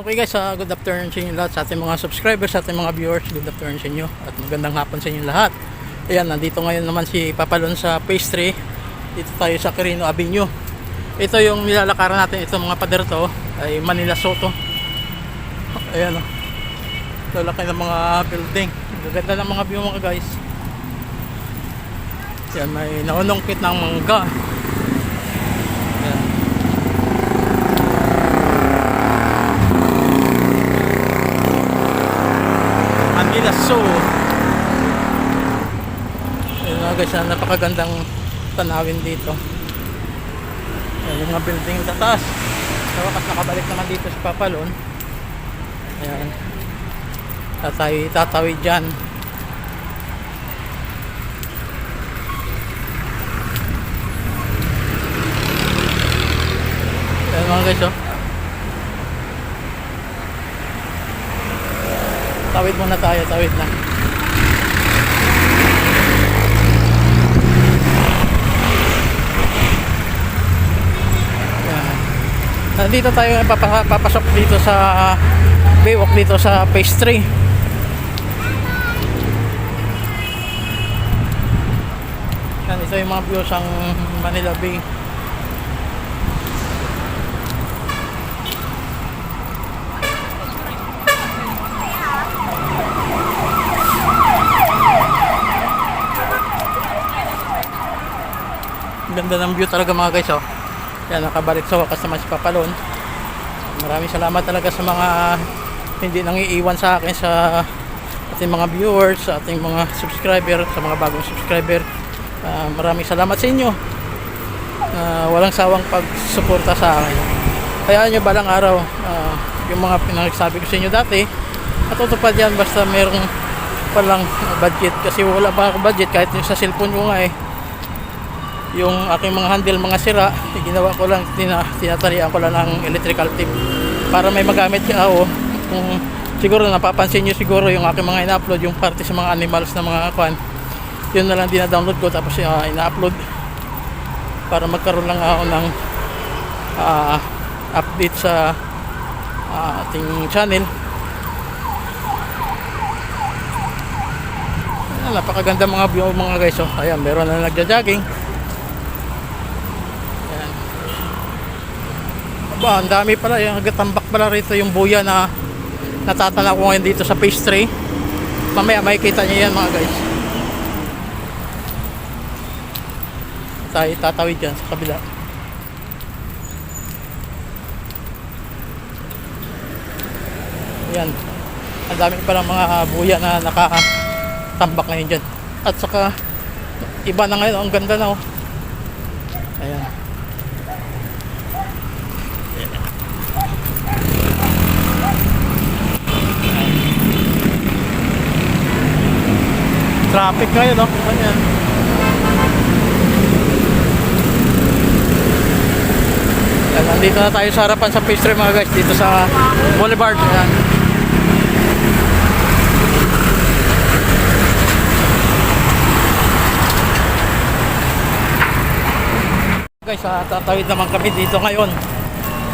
Okay guys, uh, good afternoon sa inyo lahat, sa ating mga subscribers, sa ating mga viewers, good afternoon sa inyo at magandang hapon sa inyo lahat. Ayan, nandito ngayon naman si Papalon sa pastry. Dito tayo sa Quirino Avenue. Ito yung nilalakaran natin, ito mga pader to ay Manila Soto. Ayan o. Lalaki ng mga building. Gaganda ng mga view mga guys. Yan, may naunongkit ng mangga. Ayan. Zoo. Ayun mga guys, ah, napakagandang tanawin dito. Ayan, yung mga building sa taas. Sa wakas nakabalik naman dito si Papalon. Ayan. Tatawid, tatawid dyan. Ayan mga guys, oh. Tawid muna tayo, tawid na. Yan. Nandito tayo papa- papasok dito sa Baywalk dito sa phase 3. Yan, ito yung mga views ang Manila Bay. Ganda ng view talaga mga guys oh. Yan nakabalik sa wakas naman si Papalon. Maraming salamat talaga sa mga hindi nang iiwan sa akin sa ating mga viewers, sa ating mga subscriber, sa mga bagong subscriber. Ah, maraming salamat sa inyo. na walang sawang pagsuporta sa akin. Kaya nyo balang araw ah, yung mga pinagsabi ko sa inyo dati matutupad yan basta merong palang budget kasi wala pa ako budget kahit yung sa cellphone ko nga eh yung aking mga handle mga sira ginawa ko lang tina, tinatalian ko lang ng electrical tape para may magamit ka ako kung siguro napapansin nyo siguro yung aking mga ina-upload yung parte sa mga animals na mga kwan yun na lang dina-download ko tapos uh, ina-upload para magkaroon lang ako ng ah, update sa ah, ating channel. Napakaganda mga view mga guys oh. ayan meron na nagja-jogging Ba, ang dami pala. Yung gatambak pala rito yung buya na natatanaw ko ngayon dito sa 3. Mamaya makikita niyo yan mga guys. Tayo tatawid dyan sa kabila. Yan. Ang dami palang mga buya na nakatambak ngayon dyan. At saka iba na ngayon. Ang ganda na oh. Ayan. Traffic ngayon, no? Ganyan. Yan, nandito na tayo sa harapan sa pastry mga guys, dito sa Boulevard. Yan. Guys, ah, tatawid naman kami dito ngayon.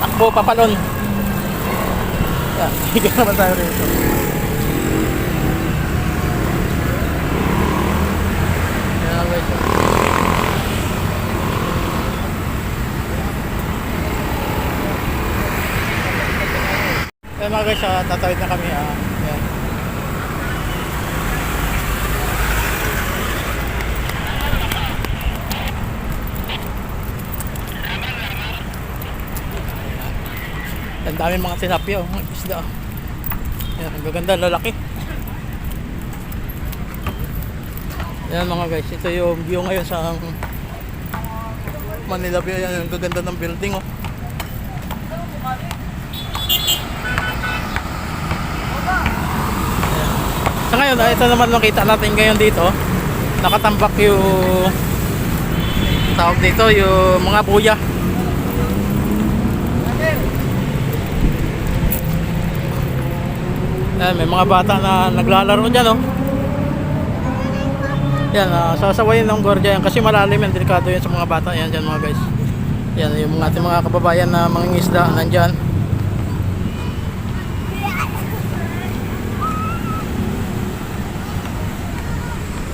Takbo, papalon. Yan, higa naman tayo rito. Yan guys. Yan mga guys, ah, tatawid na kami. Ah. Yan. Ang dami mga tilapia, mga isda. oh. Yan, ang gaganda, lalaki. Yan mga guys, ito yung view ngayon sa Manila Bay. Yan, ang gaganda ng building oh. Sa ngayon, ah, ito naman makita natin ngayon dito. Nakatambak yung tawag dito, yung mga buya. Yan, may mga bata na naglalaro dyan oh. Yan, uh, sasawayin ng gwardiya yan kasi malalim yan, delikado yan sa mga bata. Yan dyan mga guys. Yan, yung mga ating mga kababayan na mangingisda nandyan.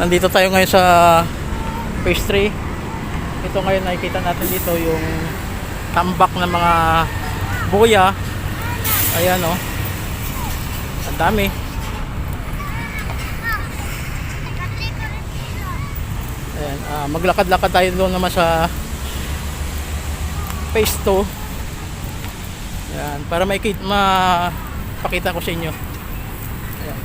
Nandito tayo ngayon sa phase 3. Ito ngayon nakikita natin dito yung tambak ng mga buya. Ayan o. Oh. Ang dami. Ayan, ah, maglakad-lakad tayo doon naman sa phase 2. Ayan, para may mapakita ko sa inyo. Ayan.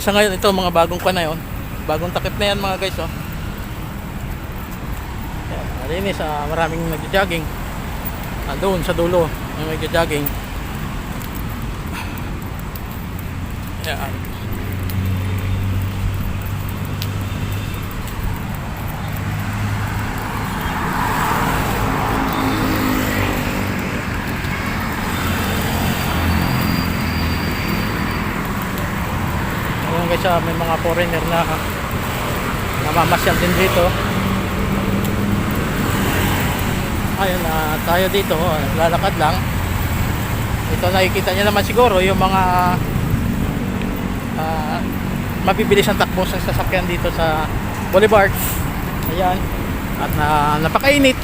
Sa ngayon ito mga bagong pa na yun. Bagong takip na yan mga guys oh. Ayan, malinis ah, maraming nagja-jogging. Ah, doon sa dulo, yung nagja-jogging. Ayan. Ah, may mga foreigner na namamasyal din dito. Ayun, ah, tayo dito, oh, naglalakad lang. Ito nakikita niyo naman siguro yung mga ah, mabibilis ang takbo sa sasakyan dito sa Boulevard. Ayan. At na, napakainit.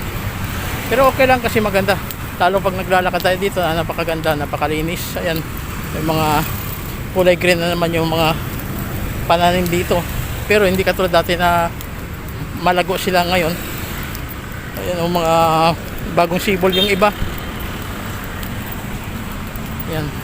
Pero okay lang kasi maganda. Lalo pag naglalakad tayo dito, ah, napakaganda, napakalinis. Ayan, may mga kulay green na naman yung mga pananim dito. Pero hindi katulad dati na malago sila ngayon. Ayan yung mga bagong sibol yung iba. Ayan.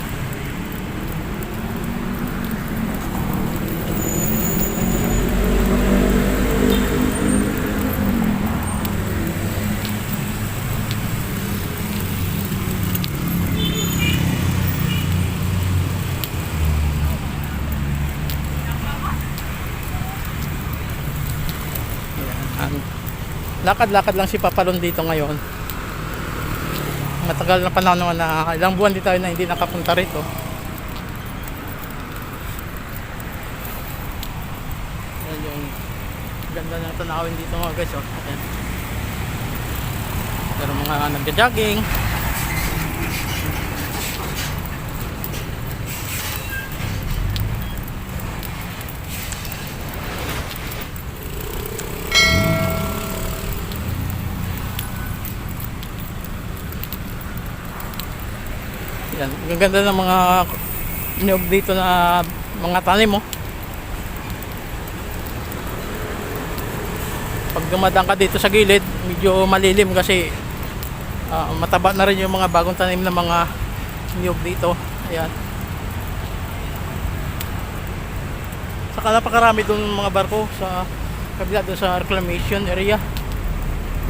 Lakad-lakad lang si Papalon dito ngayon. Matagal na panahon na ilang buwan di tayo na hindi nakapunta rito. Ayan yung ganda ng tanawin dito mga guys. Oh. Ayan. Pero mga nagja-jogging. Yan, ang ng mga niyog dito na mga tanim mo. Pag dumadaan ka dito sa gilid, medyo malilim kasi ah, mataba na rin yung mga bagong tanim na mga niyog dito. Ayan. Saka napakarami doon mga barko sa kabila doon sa reclamation area.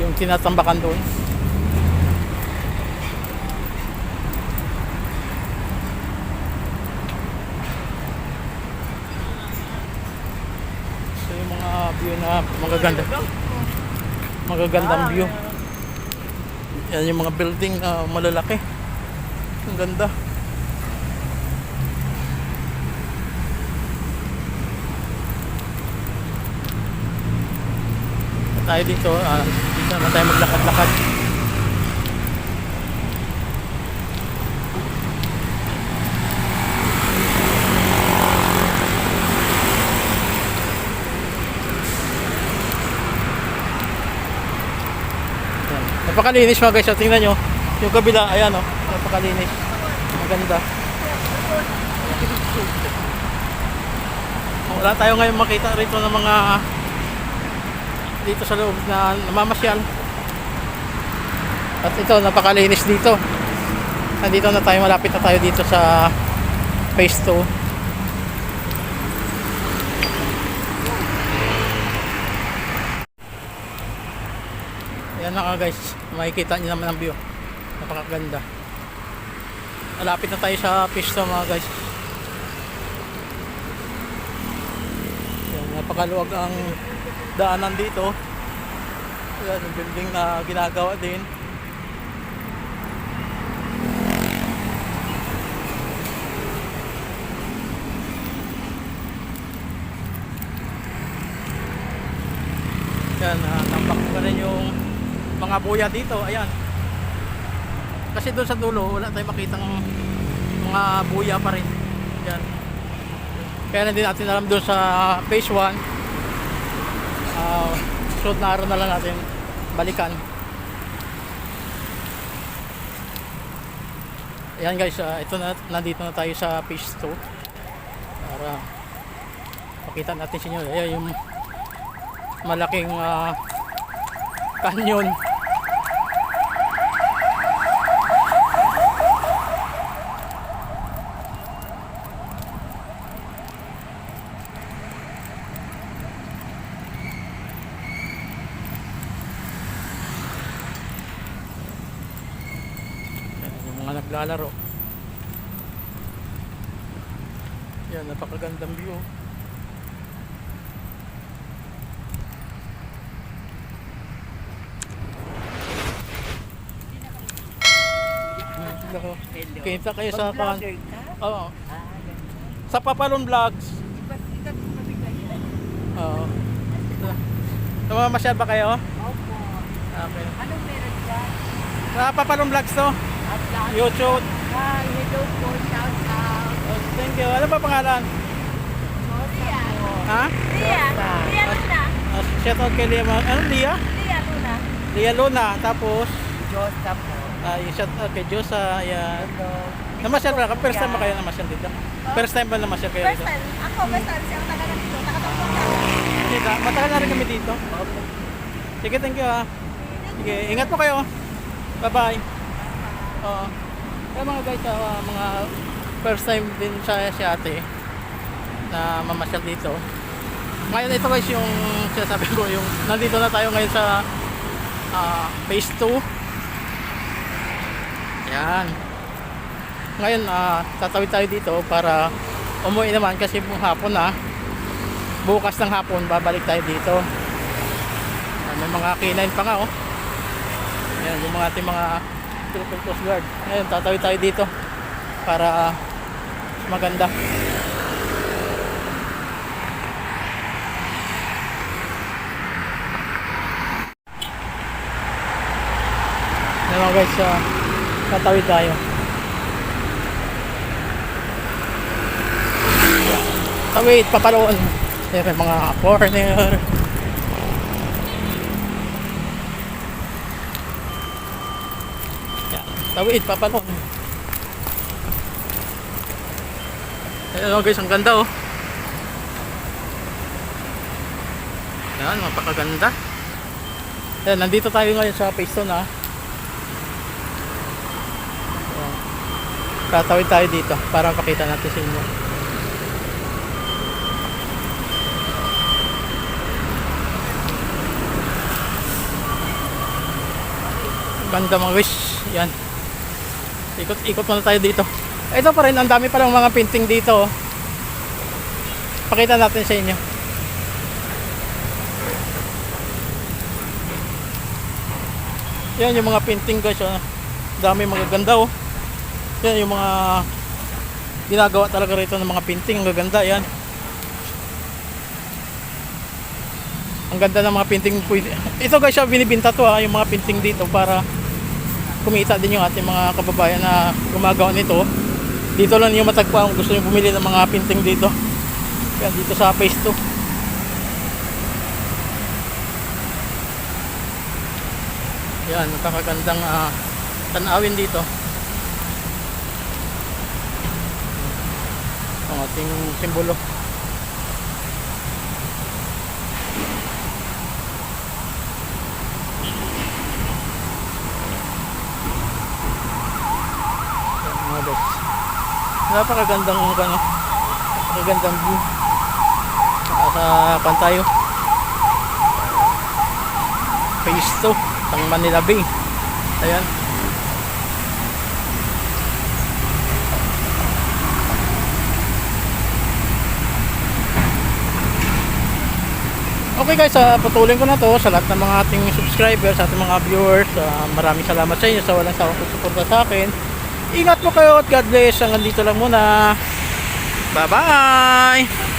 Yung tinatambakan doon. So yung mga na magaganda. Magagandang view. Yan yung mga building na malalaki. Ang ganda. Tayo dito, ah, dito naman tayo maglakad-lakad. Yan. Napakalinis mga guys. So, tingnan nyo. Yung kabila, ayan o. Napakalinis. Maganda. Wala tayo ngayon makita rito ng mga dito sa loob na namamasyal. At ito, napakalinis dito. Nandito na tayo, malapit na tayo dito sa phase 2. Ayan na nga guys, makikita nyo naman ang view. Napakaganda. Malapit na tayo sa pista mga guys. Ayan, napakaluwag ang daanan dito. Ayan, yung building na ginagawa din. Yan, uh, tampak pa rin yung mga buya dito. Ayan. Kasi doon sa dulo, wala tayong makitang mga buya pa rin. Yan. Kaya hindi natin alam doon sa phase 1 uh, susunod na araw na lang natin balikan Ayan guys, ah, ito na, nandito na tayo sa phase 2 para pakita natin sa inyo. Ayan yung malaking ah, canyon. Ayan, yung mga naglalaro. Yan, napakagandang view. Hello. Kita kayo sa kan. Oo. Sa Papalon Vlogs. Oo. Namamasyal ba kayo? Opo. Okay. Anong meron dyan? Sa Papalon Vlogs to. YouTube. Hi, hello po. Shout out. Oh, thank you. Ano ba pangalan? Lia. Ha? Lia. Lia Luna. Uh, shout out kay Lia. Ano, Lia? Lia Luna. Lia Luna. Tapos, Josa po. uh, shout out kay Josa. Ayan. Hello. Namasyal ba? First time ba kayo namasyal dito? First time ba namasyal kayo First dito? time. Ako, first time. Siya ang taga na dito. Nakatulong na. Dito. Matagal na rin kami dito. Opo. Sige, thank you ha. Sige, ingat po kayo. Bye-bye. Oo. Kaya mga guys, ah, mga first time din sa si ate na mamasyal dito. Ngayon ito guys yung sinasabi ko yung nandito na tayo ngayon sa ah, phase 2. Yan. Ngayon ah, tatawid tayo dito para umuwi naman kasi hapon na. Bukas ng hapon babalik tayo dito. Ah, May mga K9 pa nga oh. Ayan, yung mga ating mga Philippine Coast Guard. Ayan, tatawid tayo dito para maganda. Mga guys, ah, tatawid tayo. Tawid, papaloon. May mga foreigner. Yan. Tawid, papalong. Ayan o guys, ang ganda oh. Yan, mapakaganda. Ayan, nandito tayo ngayon sa phase 2 na. Ayan. Tayo dito para pakita natin sa inyo. Ganda mga guys. Yan. Ikot, ikot muna tayo dito. Ito pa rin, ang dami pa lang mga painting dito. Pakita natin sa inyo. Yan yung mga painting guys. Oh. Dami mga oh. Yan yung mga ginagawa talaga rito ng mga painting. Ang gaganda yan. Ang ganda ng mga painting. Ito guys, ah, binibinta to ha, yung mga painting dito para kumita din yung ating mga kababayan na gumagawa nito. Dito lang yung matagpuan kung gusto nyo bumili ng mga painting dito. Yan, dito sa phase 2. Yan, nakakagandang ah, tanawin dito. Ang ating simbolo. Yan, mga guys. Napakagandang ano, napakagandang view. Sa pantayo. Phase 2 ng Manila Bay. Ayan. Okay guys, uh, patuloy ko na to sa lahat ng mga ating subscribers, sa ating mga viewers. Ah, maraming salamat sa inyo sa walang sawang susuporta sa akin. Ingat po kayo at God bless. Hanggang dito lang muna. Bye-bye!